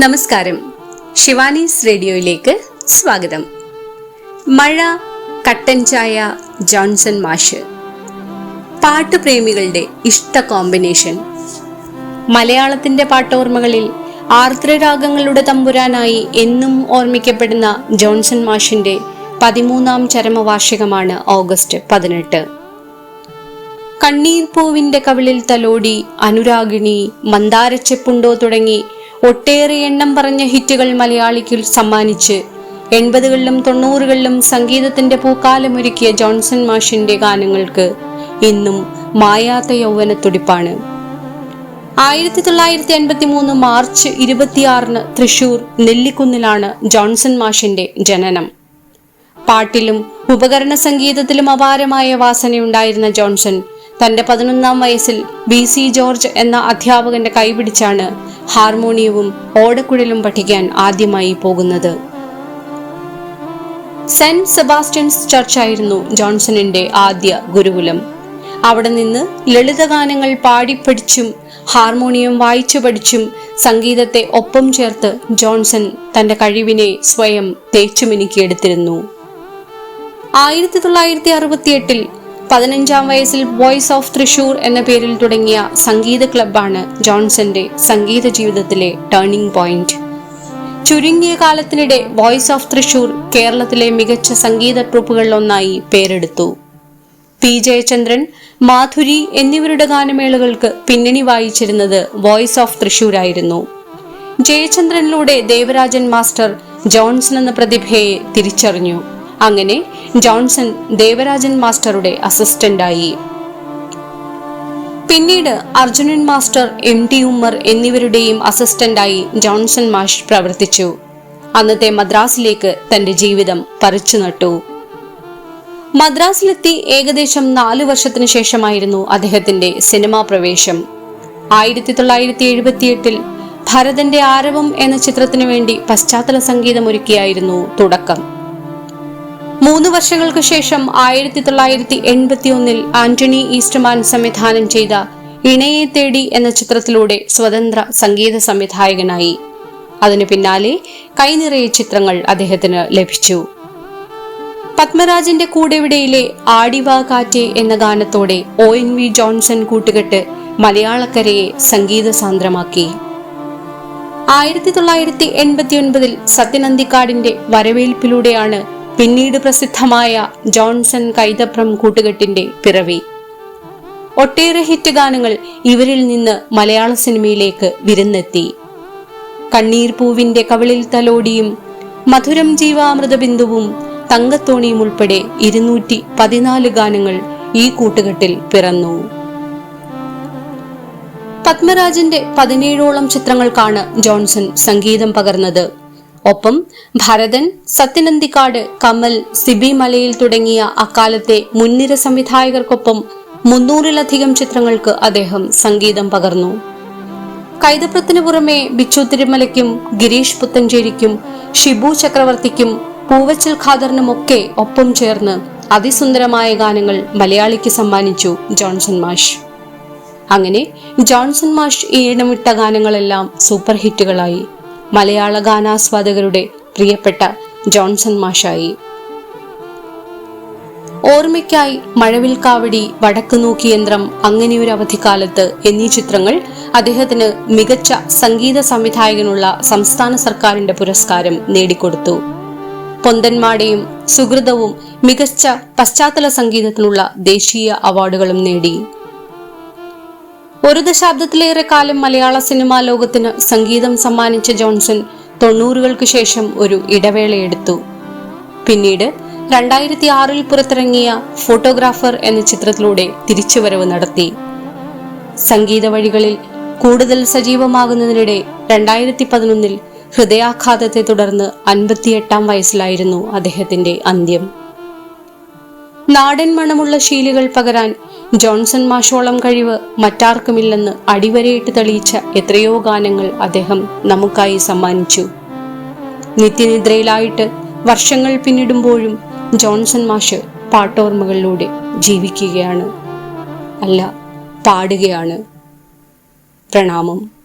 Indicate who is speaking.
Speaker 1: നമസ്കാരം. ശിവാനീസ് റേഡിയോയിലേക്ക് സ്വാഗതം. മഴ കട്ടൻ ചായ ജോൺസൺ മാഷ്. പാട്ടുപ്രേമികളുടെ ഇഷ്ട കോമ്പിനേഷൻ. മലയാളത്തിന്റെ പാട്ടോർമ്മകളിൽ ആർദ്രരാഗങ്ങളുടെ തമ്പുരാനായി എന്നും ഓർമ്മിക്കപ്പെടുന്ന ജോൺസൺ മാഷിന്റെ പതിമൂന്നാം ചരമവാർഷികമാണ് ഓഗസ്റ്റ് പതിനെട്ട്. കണ്ണീർ പൂവിന്റെ കവിളിൽ തലോടി അനുരാഗിണി മന്ദാരച്ചെപ്പുണ്ടോ തുടങ്ങി ഒട്ടേറെ എണ്ണം പറഞ്ഞ ഹിറ്റുകൾ മലയാളിക്ക് സമ്മാനിച്ച്. എൺപതുകളിലും തൊണ്ണൂറുകളിലും സംഗീതത്തിന്റെ പൂക്കാലമൊരുക്കിയ ജോൺസൺ മാഷിന്റെ ഗാനങ്ങൾക്ക് ഇന്നും മായാത്ത യൗവനത്തുടിപ്പാണ്. ആയിരത്തി തൊള്ളായിരത്തി അൻപത്തി മൂന്ന് മാർച്ച് ഇരുപത്തിയാറിന് തൃശൂർ നെല്ലിക്കുന്നിലാണ് ജോൺസൺ മാഷിന്റെ ജനനം. പാട്ടിലും ഉപകരണ സംഗീതത്തിലും അപാരമായ വാസനയുണ്ടായിരുന്ന ജോൺസൺ തന്റെ പതിനൊന്നാം വയസ്സിൽ ബി സി ജോർജ് എന്ന അധ്യാപകന്റെ കൈപിടിച്ചാണ് ഹാർമോണിയവും ഓടക്കുഴലും പഠിക്കാൻ ആദ്യമായി പോകുന്നത്. സെന്റ് സെബാസ്റ്റ്യൻസ് ചർച്ചായിരുന്നു ജോൺസണിന്റെ ആദ്യ ഗുരുകുലം. അവിടെ നിന്ന് ലളിതഗാനങ്ങൾ പാടിപ്പഠിച്ചും ഹാർമോണിയം വായിച്ചു പഠിച്ചും സംഗീതത്തെ ഒപ്പം ചേർത്ത് ജോൺസൺ തന്റെ കഴിവിനെ സ്വയം തേച്ചുമിനുക്കിയെടുത്തിരുന്നു. ആയിരത്തി തൊള്ളായിരത്തി അറുപത്തിയെട്ടിൽ പതിനഞ്ചാം വയസ്സിൽ വോയിസ് ഓഫ് തൃശൂർ എന്ന പേരിൽ തുടങ്ങിയ സംഗീത ക്ലബ്ബാണ് ജോൺസന്റെ സംഗീത ജീവിതത്തിലെ ടേണിംഗ് പോയിന്റ് ചുരുങ്ങിയ കാലത്തിനിടെ വോയിസ് ഓഫ് തൃശൂർ കേരളത്തിലെ മികച്ച സംഗീത ട്രൂപ്പുകളിലൊന്നായി പേരെടുത്തു. പി ജയചന്ദ്രൻ മാധുരി എന്നിവരുടെ ഗാനമേളകൾക്ക് പിന്നണി വായിച്ചിരുന്നത് വോയിസ് ഓഫ് തൃശൂർ ആയിരുന്നു. ജയചന്ദ്രനിലൂടെ ദേവരാജൻ മാസ്റ്റർ ജോൺസൺ എന്ന പ്രതിഭയെ തിരിച്ചറിഞ്ഞു. അങ്ങനെ ജോൺസൺ ദേവരാജൻ മാസ്റ്ററുടെ അസിസ്റ്റന്റായി. പിന്നീട് Arjunan master M T Ummer എന്നിവരുടെയും അസിസ്റ്റന്റായി ജോൺസൺ മാഷ് പ്രവർത്തിച്ചു. അന്നത്തെ മദ്രാസിലേക്ക് തന്റെ ജീവിതം പറിച്ചു നട്ടു. മദ്രാസിലെത്തി ഏകദേശം നാലു വർഷത്തിനു ശേഷമായിരുന്നു അദ്ദേഹത്തിന്റെ സിനിമാ പ്രവേശം. ആയിരത്തി തൊള്ളായിരത്തി എഴുപത്തിയെട്ടിൽ ഭരതന്റെ ആരവം എന്ന ചിത്രത്തിനു വേണ്ടി പശ്ചാത്തല സംഗീതമൊരുക്കിയായിരുന്നു തുടക്കം. മൂന്ന് വർഷങ്ങൾക്ക് ശേഷം ആയിരത്തി തൊള്ളായിരത്തി എൺപത്തി ഒന്നിൽ ആന്റണി ഈസ്റ്റ്മാൻ സംവിധാനം ചെയ്ത ഇണയെ തേടി എന്ന ചിത്രത്തിലൂടെ സ്വതന്ത്ര സംഗീത സംവിധായകനായി. അതിനു പിന്നാലെ കൈനിറയെ ചിത്രങ്ങൾ അദ്ദേഹത്തിന് ലഭിച്ചു. പത്മരാജന്റെ കൂടെവിടയിലെ ആടിവാ കാറ്റെ എന്ന ഗാനത്തോടെ ഒ എൻ വി ജോൺസൺ കൂട്ടുകെട്ട് മലയാളക്കരയെ സംഗീത സാന്ദ്രമാക്കി. ആയിരത്തി തൊള്ളായിരത്തി എൺപത്തി ഒൻപതിൽ സത്യനന്ദിക്കാടിന്റെ വരവേൽപ്പിലൂടെയാണ് പിന്നീട് പ്രസിദ്ധമായ ജോൺസൺ കൈതപ്രം കൂട്ടുകെട്ടിന്റെ പിറവി. ഒട്ടേറെ ഹിറ്റ് ഗാനങ്ങൾ ഇവരിൽ നിന്ന് മലയാള സിനിമയിലേക്ക് വിരുന്നെത്തി. കണ്ണീർ പൂവിന്റെ കവിളിൽ തലോടിയും മധുരം ജീവാമൃത ബിന്ദുവും തങ്കത്തോണിയും ഉൾപ്പെടെ ഇരുന്നൂറ്റി പതിനാല് ഗാനങ്ങൾ ഈ കൂട്ടുകെട്ടിൽ പിറന്നു. പത്മരാജന്റെ പതിനേഴോളം ചിത്രങ്ങൾക്കാണ് ജോൺസൺ സംഗീതം പകർന്നത്. ഒപ്പം ഭരതൻ സത്യനന്തിക്കാട് കമൽ സിബി മലയിൽ തുടങ്ങിയ അക്കാലത്തെ മുൻനിര സംവിധായകർക്കൊപ്പം മുന്നൂറിലധികം ചിത്രങ്ങൾക്ക് അദ്ദേഹം സംഗീതം പകർന്നു. കൈതപ്രത്തിനു പുറമെ ബിച്ചു തിരുമലയ്ക്കും ഗിരീഷ് പുത്തഞ്ചേരിക്കും ഷിബു ചക്രവർത്തിക്കും പൂവച്ചൽ ഖാദറിനുമൊക്കെ ഒപ്പം ചേർന്ന് അതിസുന്ദരമായ ഗാനങ്ങൾ മലയാളിക്ക് സമ്മാനിച്ചു ജോൺസൺ മാഷ്. അങ്ങനെ ജോൺസൺ മാഷ് ഈണമിട്ട ഗാനങ്ങളെല്ലാം സൂപ്പർ ഹിറ്റുകളായി മലയാള ഗാനാസ്വാദകരുടെ പ്രിയപ്പെട്ട ജോൺസൺ മാഷായി. ഓർമ്മയ്ക്കായി മഴവിൽ കാവടി വടക്ക് നോക്കി യന്ത്രം അങ്ങനെയൊരു അവധിക്കാലത്ത് എന്നീ ചിത്രങ്ങൾ അദ്ദേഹത്തിന് മികച്ച സംഗീത സംവിധായകനുള്ള സംസ്ഥാന സർക്കാരിന്റെ പുരസ്കാരം നേടിക്കൊടുത്തു. പൊന്തന്മാടെയും സുഹൃതവും മികച്ച പശ്ചാത്തല സംഗീതത്തിനുള്ള ദേശീയ അവാർഡുകളും നേടി. ഒരു ദശാബ്ദത്തിലേറെ കാലം മലയാള സിനിമാ ലോകത്തിന് സംഗീതം സമ്മാനിച്ച ജോൺസൺ തൊണ്ണൂറുകൾക്ക് ശേഷം ഒരു ഇടവേളയെടുത്തു പിന്നീട് രണ്ടായിരത്തി ആറിൽ പുറത്തിറങ്ങിയ ഫോട്ടോഗ്രാഫർ എന്ന ചിത്രത്തിലൂടെ തിരിച്ചുവരവ് നടത്തി. സംഗീത വഴികളിൽ കൂടുതൽ സജീവമാകുന്നതിനിടെ രണ്ടായിരത്തി പതിനൊന്നിൽ ഹൃദയാഘാതത്തെ തുടർന്ന് അൻപത്തിയെട്ടാം വയസ്സിലായിരുന്നു അദ്ദേഹത്തിന്റെ അന്ത്യം. നാടൻ മണമുള്ള ശീലുകൾ പകരാൻ ജോൺസൺ മാഷോളം കഴിവ് മറ്റാർക്കുമില്ലെന്ന് അടിവരയിട്ട് തെളിയിച്ച എത്രയോ ഗാനങ്ങൾ അദ്ദേഹം നമുക്കായി സമ്മാനിച്ചു. നിത്യനിദ്രയിലായിട്ട് വർഷങ്ങൾ പിന്നിടുമ്പോഴും ജോൺസൺ മാഷ് പാട്ടോർമ്മകളിലൂടെ ജീവിക്കുകയാണ്. അല്ല പാടുകയാണ്. പ്രണാമം.